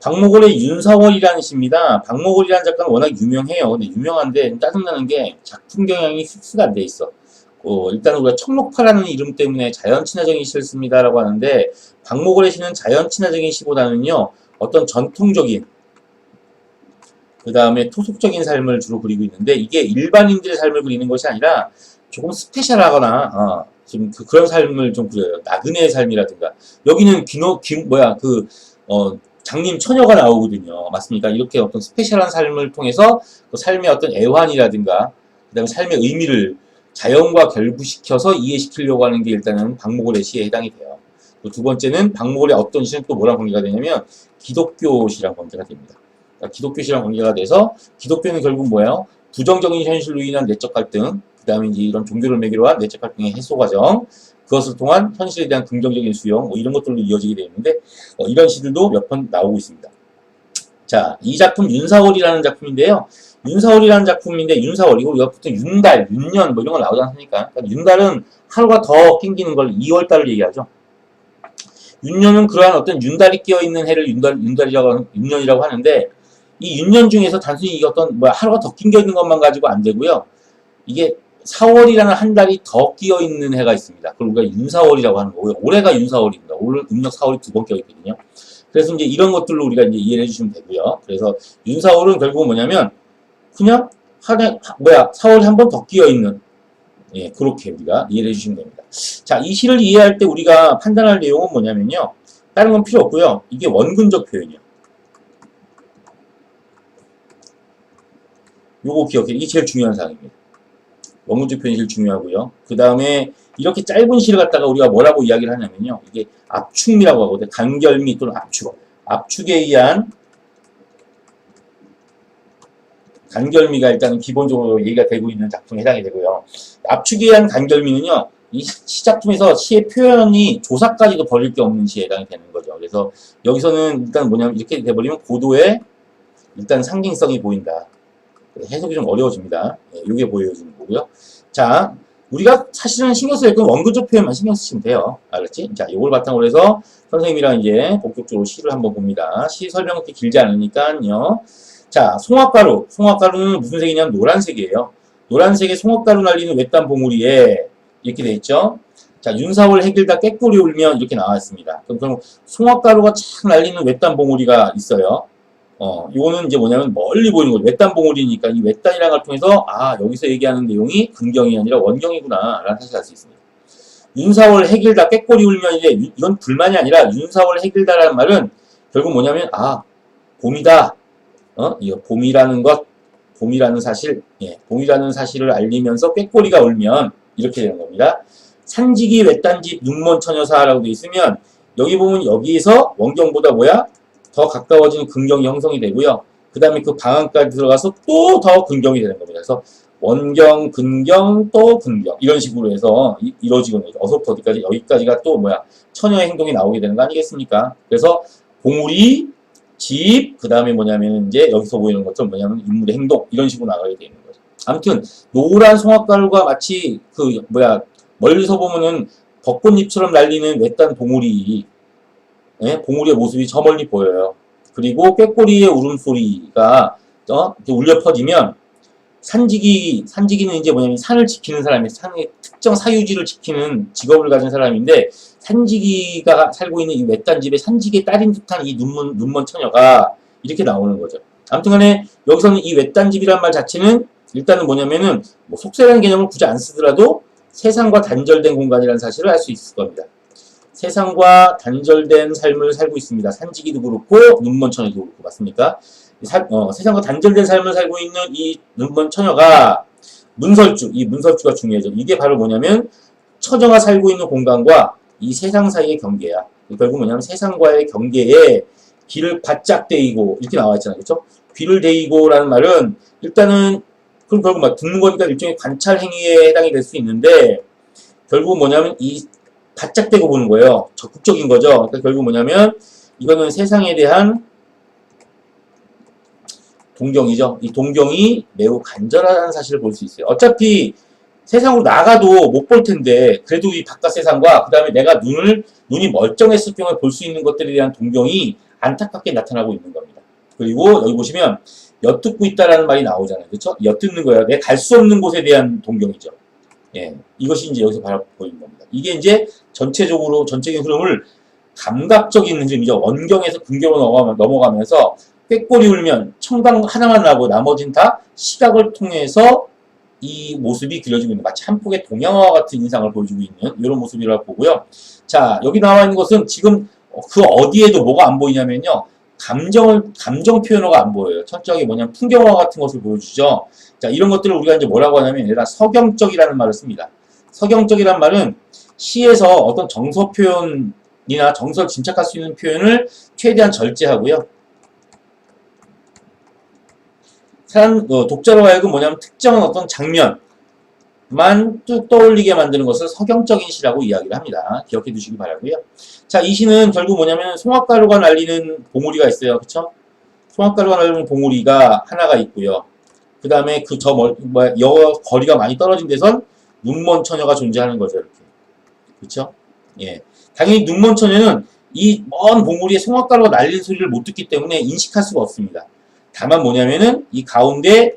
박목월의 윤사월이라는 시입니다. 박목월이라는 작가는 워낙 유명해요. 근데 유명한데 짜증나는 게 작품 경향이 픽스가 안 돼 있어. 어, 일단 우리가 청록파라는 이름 때문에 자연 친화적인 시를 씁니다라고 하는데 박목월의 시는 자연 친화적인 시보다는요 어떤 전통적인 그 다음에 토속적인 삶을 주로 그리고 있는데 이게 일반인들의 삶을 그리는 것이 아니라 조금 스페셜하거나 어, 좀 그, 런 삶을 좀 그려요. 나그네의 삶이라든가 여기는 기노 기 뭐야 그 어, 장님 처녀가 나오거든요. 맞습니까? 이렇게 어떤 스페셜한 삶을 통해서 그 삶의 어떤 애환이라든가 그다음에 삶의 의미를 자연과 결부시켜서 이해시키려고 하는 게 일단은 박목월의 시에 해당이 돼요. 또 두 번째는 박목월의 어떤 시는 또 뭐랑 관계가 되냐면 기독교 시랑 관계가 됩니다. 그러니까 기독교 시랑 관계가 돼서 기독교는 결국 뭐예요? 부정적인 현실로 인한 내적 갈등, 그 다음에 이제 이런 종교를 매개로 한 내적 갈등의 해소 과정, 그것을 통한 현실에 대한 긍정적인 수용, 뭐 이런 것들로 이어지게 되는데 어, 이런 시들도 몇번 나오고 있습니다. 자, 이 작품 윤사월이라는 작품인데요. 윤사월이라는 작품인데 윤사월 이거 우리가 보통 윤달, 윤년 뭐 이런 거 나오지 않습니까? 그러니까 윤달은 하루가 더 낑기는 걸 2월달을 얘기하죠. 윤년은 그러한 어떤 윤달이 끼어 있는 해를 윤달, 윤달이라고 하는, 윤년이라고 하는데 이 윤년 중에서 단순히 이 어떤 뭐 하루가 더 낑겨 있는 것만 가지고 안 되고요. 이게 4월이라는 한 달이 더 끼어 있는 해가 있습니다. 그걸 우리가 윤사월이라고 하는 거고요. 올해가 윤사월입니다. 올 음력 4월이 두 번 껴 있거든요. 그래서 이제 이런 것들로 우리가 이제 이해를 해주시면 되고요. 그래서 윤사월은 결국 뭐냐면 그냥 한 해, 뭐야, 4월에 한 번 더 끼어 있는 예, 그렇게 우리가 이해를 해주시면 됩니다. 자, 이 시를 이해할 때 우리가 판단할 내용은 뭐냐면요. 다른 건 필요 없고요. 이게 원근적 표현이요. 요거 기억해. 이게 제일 중요한 사항입니다. 원근적 표현이 제일 중요하고요. 그 다음에 이렇게 짧은 시를 갖다가 우리가 뭐라고 이야기를 하냐면요. 이게 압축미라고 하거든요. 간결미 또는 압축. 압축에 의한 간결미가 일단 기본적으로 얘기가 되고 있는 작품에 해당이 되고요. 압축에 의한 간결미는요. 이 시작품에서 시의 표현이 조사까지도 버릴 게 없는 시에 해당이 되는 거죠. 그래서 여기서는 일단 뭐냐면 이렇게 돼버리면 고도의 일단 상징성이 보인다. 해석이 좀 어려워집니다. 예, 이게 보여지는 거고요. 자, 우리가 사실은 신경 쓸 건 원근적 표현만 신경 쓰시면 돼요. 알았지? 자, 이걸 바탕으로 해서 선생님이랑 이제 본격적으로 시를 한번 봅니다. 시 설명 그렇게 길지 않으니까요. 자, 송화가루. 송화가루는 무슨 색이냐면 노란색이에요. 노란색에 송화가루 날리는 외딴 봉우리에 이렇게 돼 있죠. 자, 윤사월 해길다 깨꼬리 울면 이렇게 나왔습니다. 그럼, 그럼 송화가루가 착 날리는 외딴 봉우리가 있어요. 어, 요거는 이제 뭐냐면 멀리 보이는 거죠. 외딴 봉우리니까 이 외딴이라는 걸 통해서 아, 여기서 얘기하는 내용이 근경이 아니라 원경이구나 라는 사실을 알 수 있습니다. 윤사월 해길다 깨꼬리 울면 이제 유- 이건 불만이 아니라 윤사월 해길다라는 말은 결국 뭐냐면 아, 봄이다. 어? 이거 봄이라는 것, 봄이라는 사실, 예, 봄이라는 사실을 알리면서 꾀꼬리가 울면 이렇게 되는 겁니다. 산지기 외딴집 눈먼 처녀사라고 돼 있으면 여기 보면 여기에서 원경보다 뭐야? 더 가까워지는 근경이 형성이 되고요. 그 다음에 그 방안까지 들어가서 또 더 근경이 되는 겁니다. 그래서 원경, 근경, 또 근경 이런 식으로 해서 이, 이루어지는 거죠. 어서부터 어디까지 여기까지가 또 뭐야? 처녀의 행동이 나오게 되는 거 아니겠습니까? 그래서 봉우리, 집, 그 다음에 뭐냐면 이제 여기서 보이는 것처럼 뭐냐면 인물의 행동 이런 식으로 나가게 되는 거죠. 아무튼 노란 송화가루가 마치 그 뭐야 멀리서 보면은 벚꽃잎처럼 날리는 외딴 봉우리, 예? 봉우리의 모습이 저 멀리 보여요. 그리고 꾀꼬리의 울음소리가 어? 이렇게 울려 퍼지면 산지기 산지기는 이제 뭐냐면 산을 지키는 사람이 산의 특정 사유지를 지키는 직업을 가진 사람인데 산지기가 살고 있는 이 외딴 집에 산지기의 딸인 듯한 이 눈먼 눈먼 처녀가 이렇게 나오는 거죠. 아무튼 간에 여기서는 이 외딴 집이란 말 자체는 일단은 뭐냐면은 뭐 속세라는 개념을 굳이 안 쓰더라도 세상과 단절된 공간이라는 사실을 알 수 있을 겁니다. 세상과 단절된 삶을 살고 있습니다. 산지기도 그렇고 눈먼 처녀도 그렇고 맞습니까? 사- 어, 세상과 단절된 삶을 살고 있는 이 눈먼 처녀가 문설주, 이 문설주가 중요해져. 이게 바로 뭐냐면 처녀가 살고 있는 공간과 이 세상 사이의 경계야. 결국 뭐냐면 세상과의 경계에 귀를 바짝 대이고 이렇게 나와 있잖아요. 그렇죠? 귀를 대이고라는 말은 일단은 그럼 결국 막 듣는 거니까 일종의 관찰 행위에 해당이 될 수 있는데 결국 뭐냐면 이 바짝 대고 보는 거예요. 적극적인 거죠. 그러니까 결국 뭐냐면 이거는 세상에 대한 동경이죠. 이 동경이 매우 간절하다는 사실을 볼 수 있어요. 어차피 세상으로 나가도 못 볼 텐데 그래도 이 바깥 세상과 그 다음에 내가 눈을 눈이 멀쩡했을 경우에 볼 수 있는 것들에 대한 동경이 안타깝게 나타나고 있는 겁니다. 그리고 여기 보시면 엿듣고 있다라는 말이 나오잖아요. 그렇죠? 엿듣는 거예요. 내 갈 수 없는 곳에 대한 동경이죠. 예. 이것이 이제 여기서 바로 보이는 겁니다. 이게 이제 전체적으로 전체적인 흐름을 감각적인 흐름이죠. 원경에서 근경으로 넘어가면- 넘어가면서 꾀꼬리 울면 청강 하나만 나고 나머지는 다 시각을 통해서 이 모습이 그려지고 있는 마치 한 폭의 동양화와 같은 인상을 보여주고 있는 이런 모습이라고 보고요. 자 여기 나와 있는 것은 지금 그 어디에도 뭐가 안 보이냐면요. 감정을 감정 표현어가 안 보여요. 첫째가 뭐냐면 풍경화 같은 것을 보여주죠. 자 이런 것들을 우리가 이제 뭐라고 하냐면 얘가 서경적이라는 말을 씁니다. 서경적이란 말은 시에서 어떤 정서 표현이나 정서를 짐작할 수 있는 표현을 최대한 절제하고요. 사람 어, 독자로 하여금 뭐냐면 특정한 어떤 장면 만뚝 떠올리게 만드는 것을 서경적인 시라고 이야기를 합니다. 기억해 두시기 바라고요. 자, 이 시는 결국 뭐냐면 송화가루가 날리는 봉우리가 있어요. 그쵸? 송화가루가 날리는 봉우리가 하나가 있고요. 그 다음에 그 저 멀, 뭐, 여 거리가 많이 떨어진 데선 눈먼 처녀가 존재하는 거죠. 이렇게. 그쵸? 예. 당연히 눈먼 처녀는 이 먼 봉우리에 송화가루가 날리는 소리를 못 듣기 때문에 인식할 수가 없습니다. 다만 뭐냐면은 이 가운데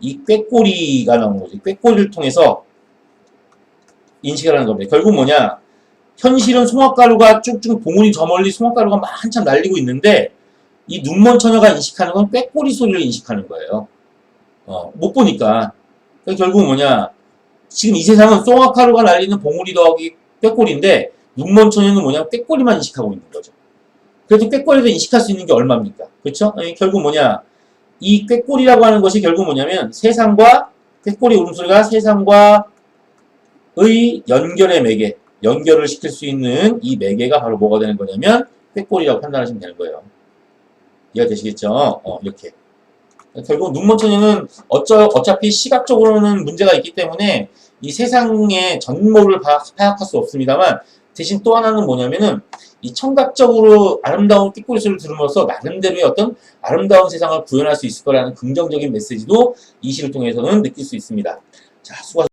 이 꾀꼬리가 나오는 거죠. 꾀꼬리를 통해서 인식을 하는 겁니다. 결국 뭐냐? 현실은 송화가루가 쭉쭉 봉우리 저 멀리 송화가루가 막 한참 날리고 있는데 이 눈먼 처녀가 인식하는 건 꾀꼬리 소리를 인식하는 거예요. 어, 못 보니까. 그러니까 결국 뭐냐? 지금 이 세상은 송화가루가 날리는 봉우리 더하기 꾀꼬리인데 눈먼 처녀는 뭐냐? 꾀꼬리만 인식하고 있는 거죠. 그래도 꾀꼬리도 인식할 수 있는 게 얼마입니까? 그렇죠? 결국 뭐냐? 이 꾀꼬리라고 하는 것이 결국 뭐냐면 세상과 꾀꼬리 울음소리가 세상과 의 연결의 매개, 연결을 시킬 수 있는 이 매개가 바로 뭐가 되는 거냐면 꾀꼬리라고 판단하시면 되는 거예요. 이해가 되시겠죠? 어, 이렇게. 결국 눈먼 처녀는 어쩌, 어차피 시각적으로는 문제가 있기 때문에 이 세상의 전모를 파- 파악할 수 없습니다만 대신 또 하나는 뭐냐면은 이 청각적으로 아름다운 꾀꼬리 소리를 들으면서 나름대로의 어떤 아름다운 세상을 구현할 수 있을 거라는 긍정적인 메시지도 이 시를 통해서는 느낄 수 있습니다. 자, 수고